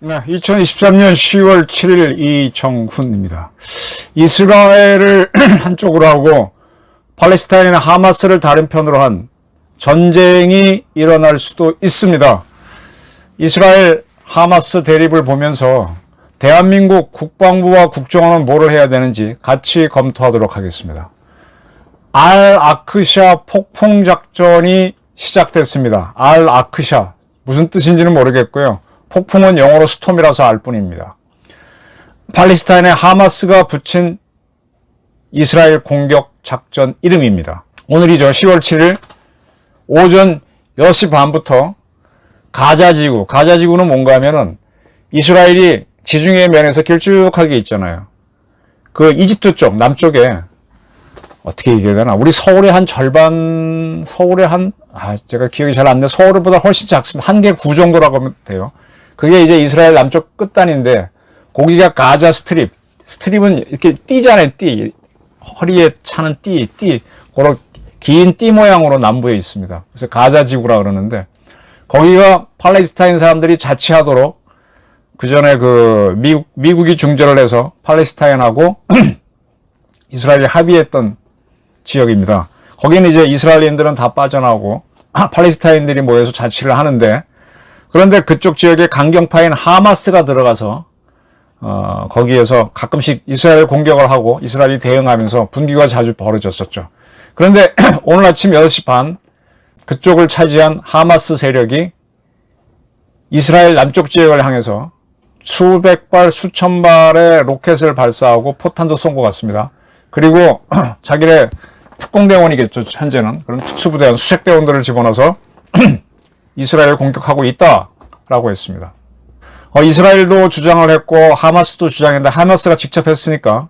네, 2023년 10월 7일 이정훈입니다. 이스라엘을 한쪽으로 하고 팔레스타인의 하마스를 다른 편으로 한 전쟁이 일어날 수도 있습니다. 이스라엘 하마스 대립을 보면서 대한민국 국방부와 국정원은 뭐를 해야 되는지 같이 검토하도록 하겠습니다. 알 아크샤 폭풍 작전이 시작됐습니다. 알 아크샤 무슨 뜻인지는 모르겠고요. 폭풍은 영어로 스톰이라서 알 뿐입니다. 팔레스타인의 하마스가 붙인 이스라엘 공격 작전 이름입니다. 오늘이죠. 10월 7일 오전 10시 반부터 가자지구, 가자지구는 뭔가 하면은 이스라엘이 지중해 면에서 길쭉하게 있잖아요. 그 이집트 쪽, 남쪽에 어떻게 얘기해야 되나? 우리 서울의 한 절반, 서울의 한, 아, 제가 기억이 잘 안 나. 서울보다 훨씬 작습니다. 한 개 구 정도라고 하면 돼요. 그게 이제 이스라엘 남쪽 끝단인데, 거기가 가자 스트립. 스트립은 이렇게 띠잖아요, 띠. 허리에 차는 띠, 띠. 그런 긴 띠 모양으로 남부에 있습니다. 그래서 가자 지구라 그러는데, 거기가 팔레스타인 사람들이 자치하도록 그 전에 그 미국, 미국이 중재를 해서 팔레스타인하고 이스라엘이 합의했던 지역입니다. 거기는 이제 이스라엘인들은 다 빠져나오고 팔레스타인들이 모여서 자치를 하는데 그런데 그쪽 지역에 강경파인 하마스가 들어가서 어, 거기에서 가끔씩 이스라엘 공격을 하고 이스라엘이 대응하면서 분기가 자주 벌어졌었죠. 그런데 오늘 아침 8시 반 그쪽을 차지한 하마스 세력이 이스라엘 남쪽 지역을 향해서 수백 발, 수천 발의 로켓을 발사하고 포탄도 쏜 것 같습니다. 그리고 자기네 특공대원이겠죠, 현재는. 그런 특수부대원, 수색대원들을 집어넣어서 이스라엘을 공격하고 있다라고 했습니다. 어, 이스라엘도 주장을 했고 하마스도 주장했는데 하마스가 직접 했으니까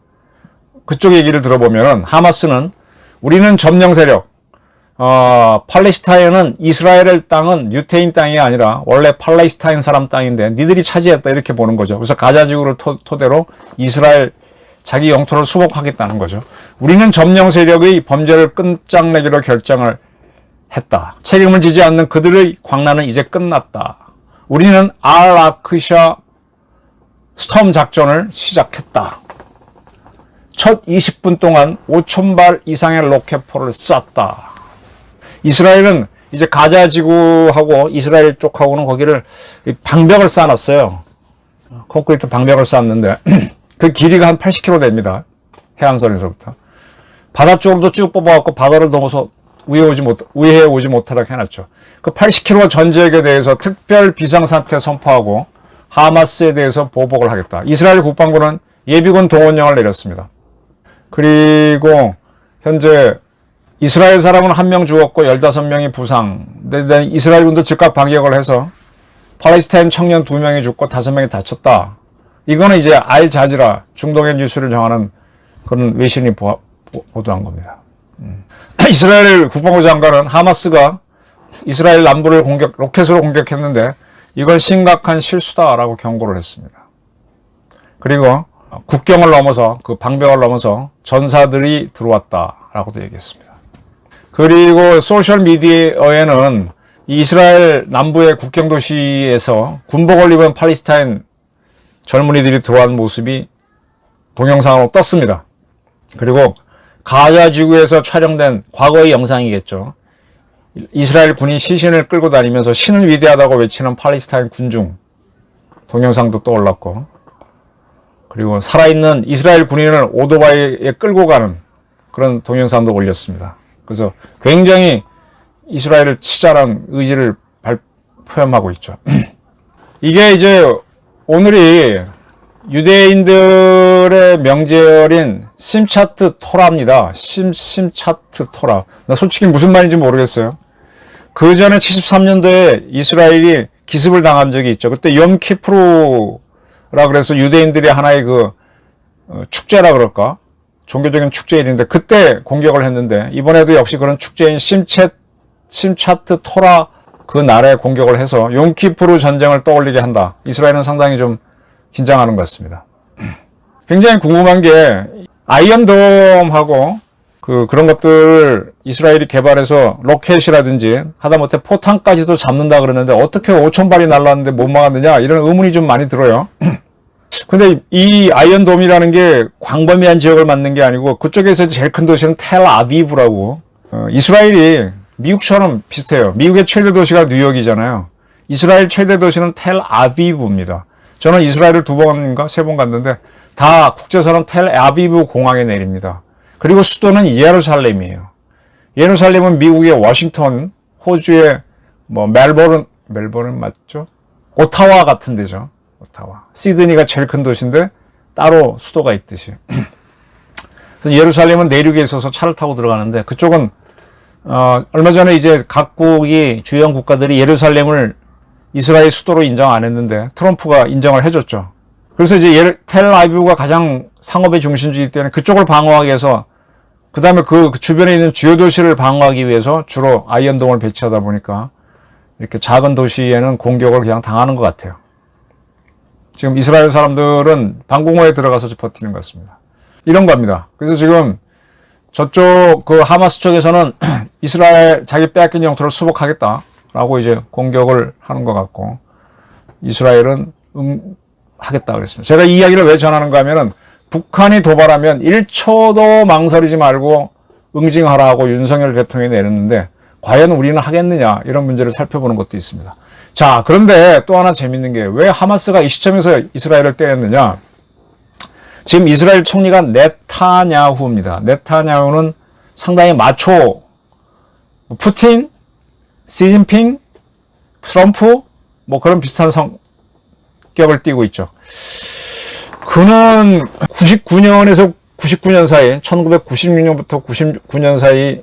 그쪽 얘기를 들어보면 하마스는 우리는 점령 세력, 어, 팔레스타인은 이스라엘 땅은 유태인 땅이 아니라 원래 팔레스타인 사람 땅인데 니들이 차지했다 이렇게 보는 거죠. 그래서 가자지구를 토, 토대로 이스라엘 자기 영토를 수복하겠다는 거죠. 우리는 점령 세력의 범죄를 끝장내기로 결정을 했다. 책임을 지지 않는 그들의 광란은 이제 끝났다. 우리는 알아크샤 스톰 작전을 시작했다. 첫 20분 동안 5천 발 이상의 로켓포를 쐈다. 이스라엘은 이제 가자 지구하고 이스라엘 쪽하고는 거기를 방벽을 쌓아놨어요. 콘크리트 방벽을 쌓았는데 그 길이가 한 80km 됩니다. 해안선에서부터. 바다 쪽으로도 쭉 뽑아갖고 바다를 넘어서 위에 오지 못, 위에 오지 못하도록 해놨죠. 그 80km 전 지역에 대해서 특별 비상사태 선포하고 하마스에 대해서 보복을 하겠다. 이스라엘 국방부는 예비군 동원령을 내렸습니다. 그리고 현재 이스라엘 사람은 한 명 죽었고 15명이 부상. 근데 이스라엘 군도 즉각 반격을 해서 팔레스타인 청년 2명이 죽고 5명이 다쳤다. 이거는 이제 알 자지라 중동의 뉴스를 정하는 그런 외신이 보, 도한 겁니다. 음. 이스라엘 국방부 장관은 하마스가 이스라엘 남부를 공격, 로켓으로 공격했는데 이건 심각한 실수다라고 경고를 했습니다. 그리고 국경을 넘어서 그 방벽을 넘어서 전사들이 들어왔다라고도 얘기했습니다. 그리고 소셜 미디어에는 이스라엘 남부의 국경 도시에서 군복을 입은 팔레스타인 젊은이들이 들어온 모습이 동영상으로 떴습니다. 그리고 가자 지구에서 촬영된 과거의 영상이겠죠. 이스라엘 군인 시신을 끌고 다니면서 신은 위대하다고 외치는 팔레스타인 군중 동영상도 떠올랐고 그리고 살아있는 이스라엘 군인을 오토바이에 끌고 가는 그런 동영상도 올렸습니다. 그래서 굉장히 이스라엘을 치자란 의지를 표현하고 있죠. 이게 이제 오늘이 유대인들의 명절인 심차트 토라입니다. 심, 심차트 토라. 나 솔직히 무슨 말인지 모르겠어요. 그 전에 73년도에 이스라엘이 기습을 당한 적이 있죠. 그때 염키프루라 그래서 유대인들의 하나의 그 어, 축제라 그럴까? 종교적인 축제일인데 그때 공격을 했는데 이번에도 역시 그런 축제인 심채, 심차트 토라 그 날에 공격을 해서 용키프루 전쟁을 떠올리게 한다. 이스라엘은 상당히 좀 긴장하는 것 같습니다. 굉장히 궁금한 게 아이언돔하고 그 그런 것들을 이스라엘이 개발해서 로켓이라든지 하다못해 포탄까지도 잡는다 그러는데 어떻게 5천 발이 날랐는데 못 막았느냐 이런 의문이 좀 많이 들어요. 근데 이 아이언돔이라는 게 광범위한 지역을 맞는 게 아니고 그쪽에서 제일 큰 도시는 텔아비브라고 어, 이스라엘이 미국처럼 비슷해요. 미국의 최대 도시가 뉴욕이잖아요. 이스라엘 최대 도시는 텔아비브입니다. 저는 이스라엘을 두 번인가 세 번 갔는데 다 국제선은 텔아비브 공항에 내립니다. 그리고 수도는 예루살렘이에요. 예루살렘은 미국의 워싱턴, 호주의 뭐 멜버른, 멜버른 맞죠? 오타와 같은 데죠. 오타와. 시드니가 제일 큰 도시인데 따로 수도가 있듯이. 예루살렘은 내륙에 있어서 차를 타고 들어가는데 그쪽은 어, 얼마 전에 이제 각국이 주요한 국가들이 예루살렘을 이스라엘 수도로 인정 안 했는데 트럼프가 인정을 해줬죠. 그래서 이제 텔아비브가 가장 상업의 중심지이기 때문에 그쪽을 방어하기 위해서 그 다음에 그 주변에 있는 주요 도시를 방어하기 위해서 주로 아이언돔을 배치하다 보니까 이렇게 작은 도시에는 공격을 그냥 당하는 것 같아요. 지금 이스라엘 사람들은 방공호에 들어가서 버티는 것 같습니다. 이런 겁니다. 그래서 지금 저쪽 그 하마스 쪽에서는 이스라엘 자기 빼앗긴 영토를 수복하겠다라고 이제 공격을 하는 것 같고 이스라엘은 응 하겠다 그랬습니다. 제가 이 이야기를 왜 전하는가 하면은 북한이 도발하면 1초도 망설이지 말고 응징하라고 윤석열 대통령이 내렸는데 과연 우리는 하겠느냐 이런 문제를 살펴보는 것도 있습니다. 자 그런데 또 하나 재밌는 게 왜 하마스가 이 시점에서 이스라엘을 때렸느냐 지금 이스라엘 총리가 네타냐후입니다. 네타냐후는 상당히 마초 푸틴, 시진핑, 트럼프 뭐 그런 비슷한 성격을 띠고 있죠. 그는 99년에서 99년 사이, 1996년부터 99년 사이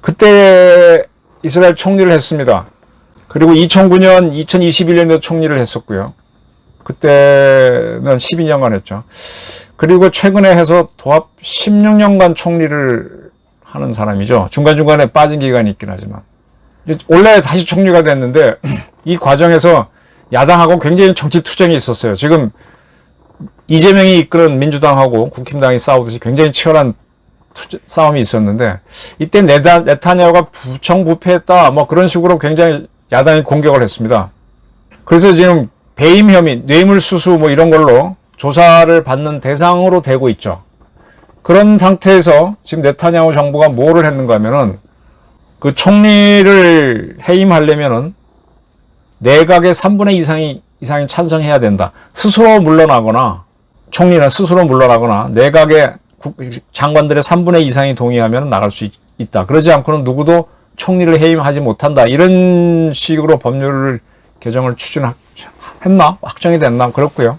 그때 이스라엘 총리를 했습니다. 그리고 2009년, 2021년에도 총리를 했었고요. 그때는 12년간 했죠. 그리고 최근에 해서 도합 16년간 총리를 하는 사람이죠. 중간중간에 빠진 기간이 있긴 하지만. 원래 다시 총리가 됐는데 이 과정에서 야당하고 굉장히 정치 투쟁이 있었어요. 지금 이재명이 이끄는 민주당하고 국힘당이 싸우듯이 굉장히 치열한 투쟁, 싸움이 있었는데 이때 네타, 네타냐후가 부청부패했다 뭐 그런 식으로 굉장히 야당이 공격을 했습니다. 그래서 지금 배임 혐의, 뇌물수수 뭐 이런 걸로 조사를 받는 대상으로 되고 있죠. 그런 상태에서 지금 네타냐후 정부가 뭐를 했는가 하면은 그 총리를 해임하려면은 내각의 3분의 2 이상이 이상이 찬성해야 된다. 스스로 물러나거나 총리는 스스로 물러나거나 내각의 국- 장관들의 3분의 2 이상이 동의하면 나갈 수 있, 있다. 그러지 않고는 누구도 총리를 해임하지 못한다. 이런 식으로 법률을 개정을 추진했나? 확정이 됐나? 그렇고요.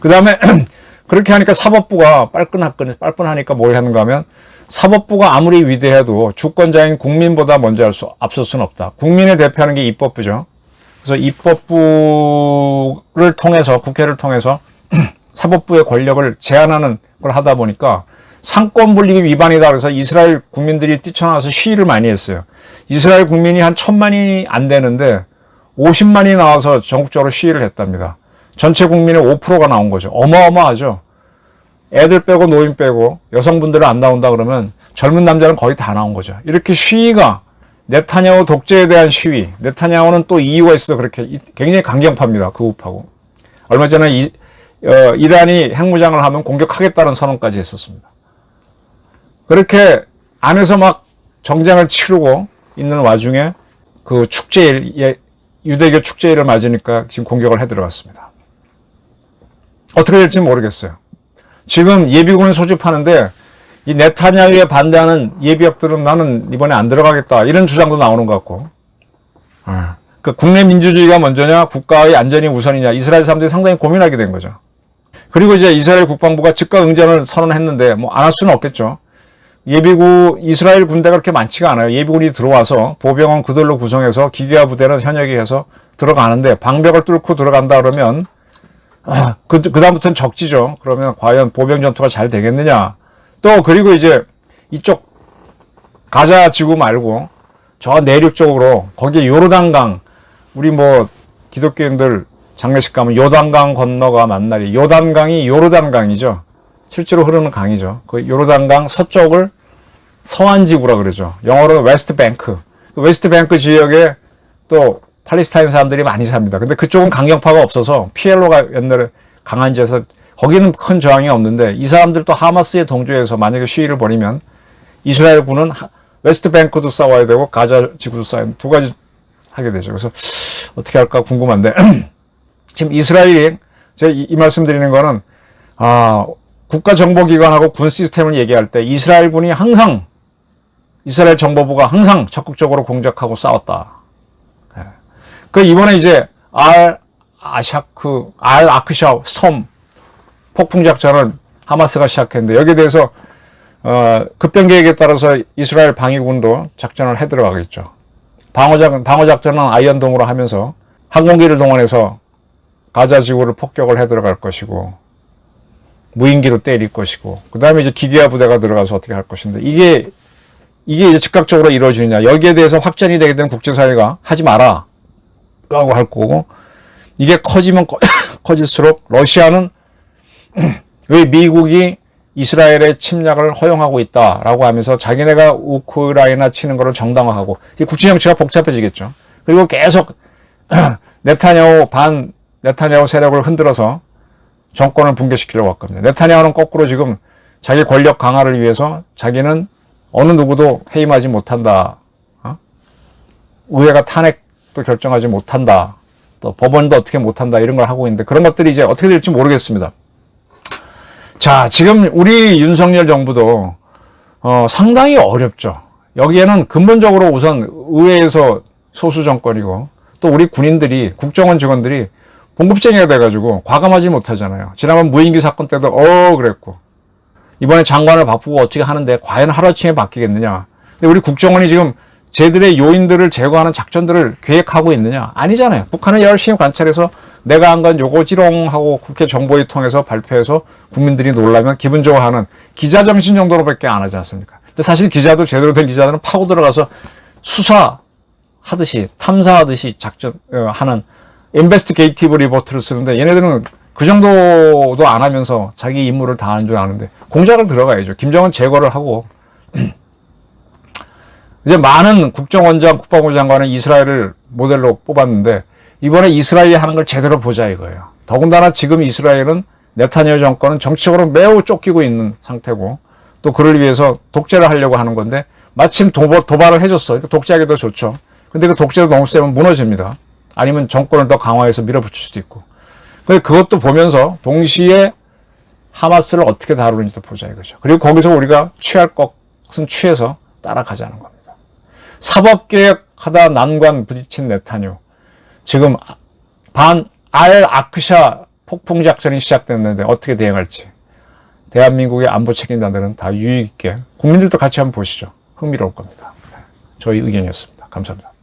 그 다음에 그렇게 하니까 사법부가 빨끈하끈, 빨끈하니까 뭘 하는가 하면 사법부가 아무리 위대해도 주권자인 국민보다 먼저 할 수, 앞설 수는 없다. 국민의 대표하는 게 입법부죠. 그래서 입법부를 통해서, 국회를 통해서 사법부의 권력을 제한하는 걸 하다 보니까 상권 분립이 위반이다 그래서 이스라엘 국민들이 뛰쳐나와서 시위를 많이 했어요. 이스라엘 국민이 한 천만이 안 되는데 50만이 나와서 전국적으로 시위를 했답니다. 전체 국민의 5%가 나온 거죠. 어마어마하죠. 애들 빼고 노인 빼고 여성분들은 안 나온다 그러면 젊은 남자는 거의 다 나온 거죠. 이렇게 시위가 네타냐후 독재에 대한 시위. 네타냐후는 또 이유가 있어서 그렇게 이- 굉장히 강경파입니다. 그 우파고. 얼마 전에 이, 어, 이란이 핵무장을 하면 공격하겠다는 선언까지 했었습니다. 그렇게 안에서 막 정장을 치르고 있는 와중에 그 축제일, 예, 유대교 축제일을 맞으니까 지금 공격을 해 들어갔습니다. 어떻게 될지 모르겠어요. 지금 예비군을 소집하는데 이 네타냐후에 반대하는 예비역들은 나는 이번에 안 들어가겠다 이런 주장도 나오는 것 같고 그 국내 민주주의가 먼저냐 국가의 안전이 우선이냐 이스라엘 사람들이 상당히 고민하게 된 거죠. 그리고 이제 이스라엘 국방부가 즉각 응전을 선언했는데 뭐 안 할 수는 없겠죠. 예비군 이스라엘 군대가 그렇게 많지가 않아요. 예비군이 들어와서 보병원 그들로 구성해서 기계화 부대는 현역이 해서 들어가는데 방벽을 뚫고 들어간다 그러면 아, 그, 그 다음부터는 적지죠. 그러면 과연 보병 전투가 잘 되겠느냐. 또, 그리고 이제 이쪽 가자 지구 말고 저 내륙 쪽으로 거기에 요르단강, 우리 뭐 기독교인들 장례식 가면 요단강 건너가 만날이 요단강이 요르단강이죠. 실제로 흐르는 강이죠. 그 요르단강 서쪽을 서안 지구라 그러죠. 영어로는 웨스트 뱅크. 그 웨스트 뱅크 지역에 또 팔레스타인 사람들이 많이 삽니다. 근데 그쪽은 강경파가 없어서 피엘로가 옛날에 강한 지에서 거기는 큰 저항이 없는데 이 사람들 또 하마스에 동조해서 만약에 시위를 벌이면 이스라엘 군은 하- 웨스트 뱅크도 싸워야 되고 가자 지구도 싸워야 두 가지 하게 되죠. 그래서 어떻게 할까 궁금한데 지금 이스라엘이 제가 이, 이 말씀 드리는 거는 아 국가정보기관하고 군 시스템을 얘기할 때 이스라엘 군이 항상 이스라엘 정보부가 항상 적극적으로 공작하고 싸웠다. 예. 그 이번에 이제 알 아샤크 알 아크샤 스톰 폭풍 작전을 하마스가 시작했는데 여기에 대해서 어, 급변 계획에 따라서 이스라엘 방위군도 작전을 해 들어가겠죠. 방어작 방어 작전은 아이언돔으로 하면서 항공기를 동원해서 가자 지구를 폭격을 해 들어갈 것이고 무인기로 때릴 것이고 그 다음에 이제 기계화 부대가 들어가서 어떻게 할 것인데 이게 이게 이제 즉각적으로 이루어지느냐 여기에 대해서 확전이 되게 되면 국제사회가 하지 마라 라고 할 거고 이게 커지면 커, 커질수록 러시아는 왜 미국이 이스라엘의 침략을 허용하고 있다라고 하면서 자기네가 우크라이나 치는 거를 정당화하고 이 국제 정치가 복잡해지겠죠. 그리고 계속 네타냐후 반 네타냐후 세력을 흔들어서 정권을 붕괴시키려고 할 겁니다. 네타냐후는 거꾸로 지금 자기 권력 강화를 위해서 자기는 어느 누구도 해임하지 못한다. 어? 의회가 탄핵도 결정하지 못한다. 또 법원도 어떻게 못한다. 이런 걸 하고 있는데 그런 것들이 이제 어떻게 될지 모르겠습니다. 자, 지금 우리 윤석열 정부도 어, 상당히 어렵죠. 여기에는 근본적으로 우선 의회에서 소수 정권이고 또 우리 군인들이 국정원 직원들이 봉급쟁이가 돼가지고 과감하지 못하잖아요. 지난번 무인기 사건 때도 어 그랬고 이번에 장관을 바꾸고 어떻게 하는데 과연 하루아침에 바뀌겠느냐. 근데 우리 국정원이 지금 쟤들의 요인들을 제거하는 작전들을 계획하고 있느냐? 아니잖아요. 북한을 열심히 관찰해서 내가 한 건 요거 지롱 하고 국회 정보위 통해서 발표해서 국민들이 놀라면 기분 좋아하는 기자 정신 정도로밖에 안 하지 않습니까? 근데 사실 기자도 제대로 된 기자들은 파고 들어가서 수사 하듯이 탐사하듯이 작전 어, 하는 인베스티게이티브 리포트를 쓰는데 얘네들은 그 정도도 안 하면서 자기 임무를 다하는 줄 아는데 공작을 들어가야죠. 김정은 제거를 하고 이제 많은 국정원장, 국방부 장관은 이스라엘을 모델로 뽑았는데 이번에 이스라엘이 하는 걸 제대로 보자 이거예요. 더군다나 지금 이스라엘은 네타냐후 정권은 정치적으로 매우 쫓기고 있는 상태고 또 그를 위해서 독재를 하려고 하는 건데 마침 도발, 도발을 해줬어. 그러니까 독재하기 더 좋죠. 근데 그 독재도 너무 세면 무너집니다. 아니면 정권을 더 강화해서 밀어붙일 수도 있고. 그것도 보면서 동시에 하마스를 어떻게 다루는지도 보자 이거죠. 그리고 거기서 우리가 취할 것은 취해서 따라가자는 겁니다. 사법개혁하다 난관 부딪힌 네타뉴. 지금 반 알 아크샤 폭풍 작전이 시작됐는데 어떻게 대응할지. 대한민국의 안보 책임자들은 다 유익 있게 국민들도 같이 한번 보시죠. 흥미로울 겁니다. 저희 의견이었습니다. 감사합니다.